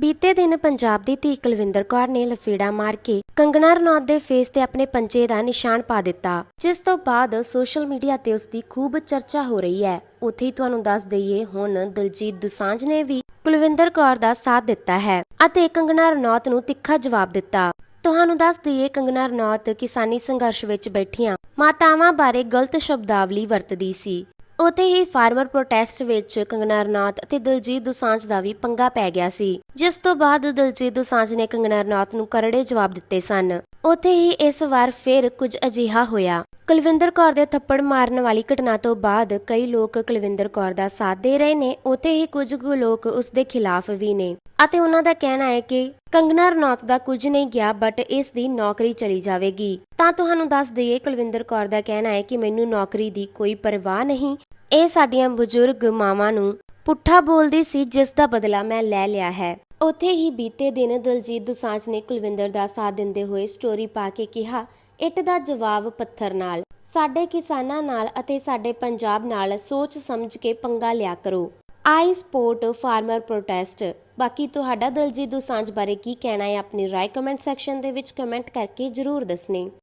ਬੀਤੇ ਦਿਨ ਪੰਜਾਬ ਦੀ ਧੀ ਕੁਲਵਿੰਦਰ ਕੌਰ ਨੇ ਲਫੇੜਾ ਮਾਰ ਕੇ ਕੰਗਣਾ ਰਣੌਤ ਦੇ ਫੇਸ ਤੇ ਆਪਣੇ ਪੰਜੇ ਦਾ ਨਿਸ਼ਾਨ ਪਾ ਦਿੱਤਾ, ਜਿਸ ਤੋਂ ਬਾਅਦ ਸੋਸ਼ਲ ਮੀਡੀਆ ਤੇ ਉਸ ਦੀ ਖੂਬ ਚਰਚਾ ਹੋ ਰਹੀ ਹੈ। ਉੱਥੇ ਹੀ ਤੁਹਾਨੂੰ ਦੱਸ ਦਈਏ, ਹੁਣ ਦਲਜੀਤ ਦੁਸਾਂਝ ਨੇ ਵੀ ਕੁਲਵਿੰਦਰ ਕੌਰ ਦਾ ਸਾਥ ਦਿੱਤਾ ਹੈ ਅਤੇ ਕੰਗਣਾ ਰਣੌਤ ਨੂੰ ਤਿੱਖਾ ਜਵਾਬ ਦਿੱਤਾ। ਤੁਹਾਨੂੰ ਦੱਸ ਦਈਏ ਕੰਗਨਾ ਰਣੌਤ ਕਿਸਾਨੀ ਸੰਘਰਸ਼ ਵਿੱਚ ਬੈਠੀਆਂ। ਮਾਤਾਵਾਂ ਬਾਰੇ ਗਲਤ ਸ਼ਬਦਾਵਲੀ ਵਰਤਦੀ ਸੀ। ਉਤੇ ਹੀ ਫਾਰਮਰ ਪ੍ਰੋਟੈਸਟ ਵਿੱਚ ਕੰਗਨਾ ਰਣੌਤ ਅਤੇ ਦਲਜੀਤ ਦੋਸਾਂਝ ਦਾ ਵੀ ਪੰਗਾ ਪੈ ਗਿਆ ਸੀ, ਜਿਸ ਤੋਂ ਬਾਅਦ ਦਿਲਜੀਤ ਦੋਸਾਂਝ ਨੇ ਕੰਗਨਾ ਰਣੌਤ ਨੂੰ ਕਰੜੇ ਜਵਾਬ ਦਿੱਤੇ ਸਨ। ਉਥੇ ਹੀ ਇਸ ਵਾਰ ਫਿਰ ਕੁਝ ਅਜਿਹਾ ਹੋਇਆ। ਕੁਲਵਿੰਦਰ ਕੌਰ ਦੇ ਥੱਪੜ ਮਾਰਨ ਵਾਲੀ ਘਟਨਾ ਤੋਂ ਬਾਅਦ ਕਈ ਲੋਕ ਕੁਲਵਿੰਦਰ ਕੌਰ ਦਾ ਸਾਥ ਦੇ ਰਹੇ ਨੇ ਉਤੇ ਹੀ ਕੁਝ ਕੁ ਲੋਕ ਉਸ ਦੇ ਖਿਲਾਫ ਵੀ ਨੇ। ਅਤੇ ਉਹਨਾਂ ਦਾ ਕਹਿਣਾ ਹੈ ਕਿ ਕੰਗਨਾ ਰਣੌਤ ਦਾ ਕੁਝ ਨਹੀਂ ਗਿਆ ਬਟ ਇਸ ਦੀ ਨੌਕਰੀ ਚਲੀ ਜਾਵੇਗੀ। ਤਾਂ ਤੁਹਾਨੂੰ ਦੱਸ ਦਈਏ, ਕੁਲਵਿੰਦਰ ਕੌਰ ਦਾ ਕਹਿਣਾ ਹੈ ਕਿ ਮੈਨੂੰ ਨੌਕਰੀ ਦੀ ਕੋਈ ਪਰਵਾਹ ਨਹੀਂ ਇਹ ਸਾਡੀਆਂ ਬਜ਼ੁਰਗ ਮਾਵਾਂ ਨੂੰ ਪੁੱਠਾ ਬੋਲਦੀ ਸੀ, ਜਿਸ ਦਾ ਬਦਲਾ ਮੈਂ ਲੈ ਲਿਆ ਹੈ। ਉੱਥੇ ਹੀ ਬੀਤੇ ਦਿਨ ਦਲਜੀਤ ਦੁਸਾਂਝ ਨੇ ਕੁਲਵਿੰਦਰ ਦਾ ਸਾਥ ਦਿੰਦੇ ਹੋਏ ਸਟੋਰੀ ਪਾ ਕੇ ਕਿਹਾ, ਇੱਟ ਦਾ ਜਵਾਬ ਪੱਥਰ ਨਾਲ। ਸਾਡੇ ਕਿਸਾਨਾਂ ਨਾਲ ਅਤੇ ਸਾਡੇ ਪੰਜਾਬ ਨਾਲ ਸੋਚ ਸਮਝ ਕੇ ਪੰਗਾ ਲਿਆ ਕਰੋ। I support farmer protest. ਬਾਕੀ ਤੁਹਾਡਾ ਦਲਜੀਤ ਦੁਸਾਂਝ ਬਾਰੇ ਕੀ ਕਹਿਣਾ ਹੈ, ਆਪਣੀ ਰਾਏ ਕਮੈਂਟ ਸੈਕਸ਼ਨ ਦੇ ਵਿੱਚ ਕਮੈਂਟ ਕਰਕੇ ਜਰੂਰ ਦੱਸਣੀ।